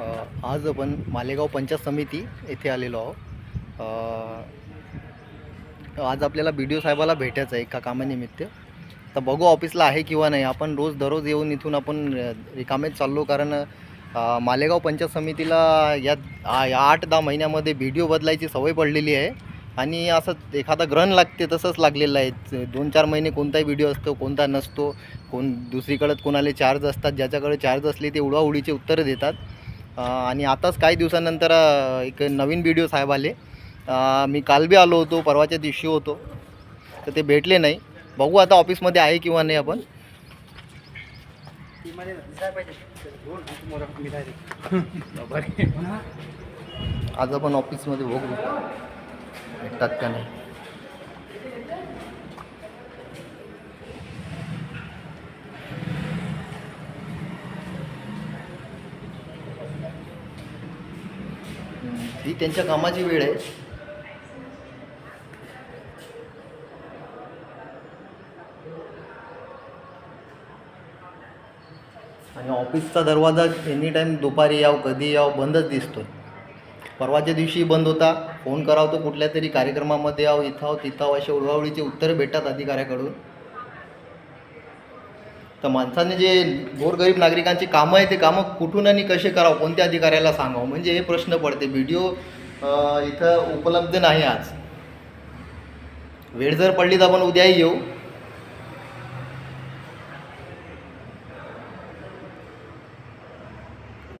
आज आपण मालेगाव पंचायत समिती येथे आलेलो आहोत. आज आपल्याला बी डी ओ साहेबाला भेटायचं आहे एका कामानिमित्त. तर बघू ऑफिसला आहे किंवा नाही आपण रोज दररोज येऊन इथून आपण रिकामेच चाललो कारण मालेगाव पंचायत समितीला या आ- या आठ दहा महिन्यामध्ये बी डी ओ बदलायची सवय पडलेली आहे. आणि असं एखादा ग्रहण लागते तसंच लागलेलं आहे. दोन चार महिने कोणताही व्हिडिओ असतो कोणता नसतो कोण दुसरीकडं कोणाला चार्ज असतात ज्याच्याकडे चार्ज असले ते उडवाउडीचे उत्तरं देतात. आणि आताच काही दिवसानंतर एक नवीन व्हिडिओ साहेब आले. मी काल बी आलो होतो परवाच्या दिवशी होतो. तर ते भेटले नाही. बघू आता ऑफिसमध्ये आहे किंवा नाही आपण. आज आपण ऑफिसमध्ये बघू भेटतात का नाही? ही त्यांच्या कामाची वेळ आहे. आणि ऑफिसचा दरवाजा एनी टाईम दुपारी याव कधी याव बंदच दिसतो परवाच्या दिवशी बंद होता. फोन करावं तो कुठल्या तरी कार्यक्रमामध्ये याव इथं तिथं अशा असे उत्तर भेटतात अधिकाऱ्याकडून. तर माणसाने जे गोरगरीब नागरिकांची कामं आहे ते कामं कुठून आणि कसे करावं कोणत्या अधिकाऱ्याला सांगावं? म्हणजे हे प्रश्न पडते. व्हिडिओ इथं उपलब्ध नाही आज. वेळ जर पडली तर आपण उद्याही येऊ.